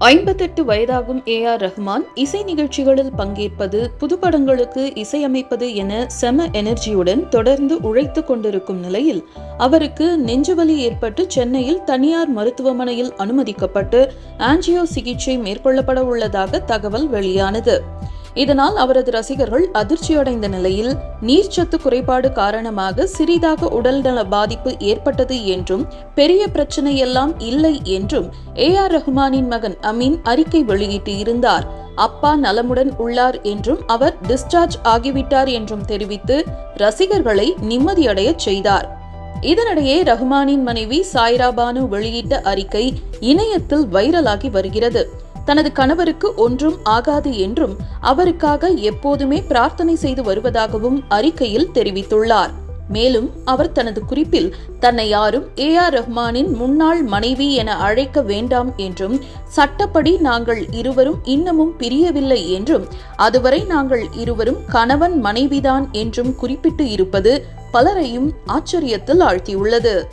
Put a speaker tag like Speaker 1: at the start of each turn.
Speaker 1: ஐம்பத்தெட்டு வயதாகும் A R Rahman இசை நிகழ்ச்சிகளில் பங்கேற்பது புதுப்படங்களுக்கு இசையமைப்பது என செம எனர்ஜியுடன் தொடர்ந்து உழைத்துக் கொண்டிருக்கும் நிலையில் அவருக்கு நெஞ்சுவலி ஏற்பட்டு சென்னையில் தனியார் மருத்துவமனையில் அனுமதிக்கப்பட்டு ஆன்ஜியோ சிகிச்சை மேற்கொள்ளப்பட உள்ளதாக தகவல் வெளியானது. இதனால் அவரது ரசிகர்கள் அதிர்ச்சியடைந்த நிலையில் நீர்ச்சத்து குறைபாடு காரணமாக சிறிதாக உடல்நல பாதிப்பு ஏற்பட்டது என்றும் பெரிய பிரச்சனையெல்லாம் இல்லை என்றும் ஏ ஆர் ரஹ்மானின் மகன் அமீன் அறிக்கை வெளியிட்டு இருந்தார் அப்பா நலமுடன் உள்ளார் என்றும் அவர் டிஸ்சார்ஜ் ஆகிவிட்டார் என்றும் தெரிவித்து ரசிகர்களை நிம்மதியடையச் செய்தார். இதனிடையே ரஹ்மானின் மனைவி சாய்ரா பானு வெளியிட்ட அறிக்கை இணையத்தில் வைரலாகி வருகிறது. தனது கணவருக்கு ஒன்றும் ஆகாது என்றும் அவருக்காக எப்போதுமே பிரார்த்தனை செய்து வருவதாகவும் அறிக்கையில் தெரிவித்துள்ளார். மேலும் அவர் தனது குறிப்பில் தன்னை யாரும் ஏ. ஆர். ரஹ்மானின் முன்னாள் மனைவி என அழைக்க வேண்டாம் என்றும் சட்டப்படி நாங்கள் இருவரும் இன்னமும் பிரியவில்லை என்றும் அதுவரை நாங்கள் இருவரும் கணவன் மனைவிதான் என்றும் குறிப்பிட்டு இருப்பது பலரையும் ஆச்சரியத்தில் ஆழ்த்தியுள்ளது.